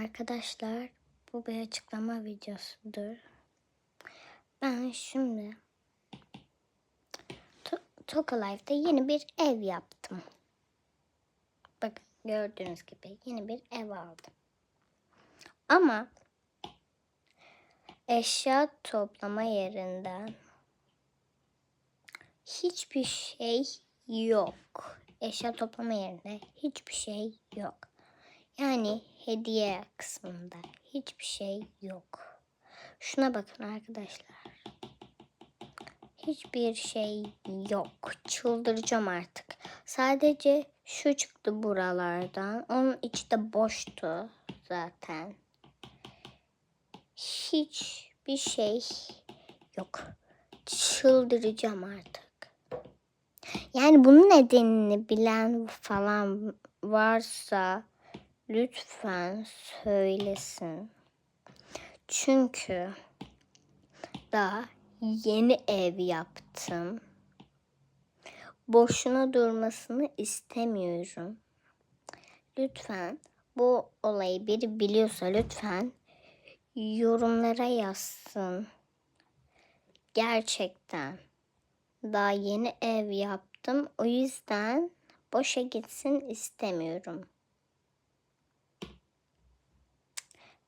Arkadaşlar bu bir açıklama videosudur. Ben şimdi To- Toka Life'da yeni bir ev yaptım. Bakın gördüğünüz gibi yeni bir ev aldım. Ama eşya toplama yerinden hiçbir şey yok. Eşya toplama yerinde hiçbir şey yok. Yani hediye kısmında hiçbir şey yok. Şuna bakın arkadaşlar. Hiçbir şey yok. Çıldıracağım artık. Sadece şu çıktı buralardan. Onun içi de boştu zaten. Hiçbir şey yok. Çıldıracağım artık. Yani bunun nedenini bilen falan varsa lütfen söylesin. Çünkü daha yeni ev yaptım. Boşuna durmasını istemiyorum. Lütfen bu olayı biri biliyorsa lütfen yorumlara yazsın. Gerçekten daha yeni ev yaptım. O yüzden boşa gitsin istemiyorum.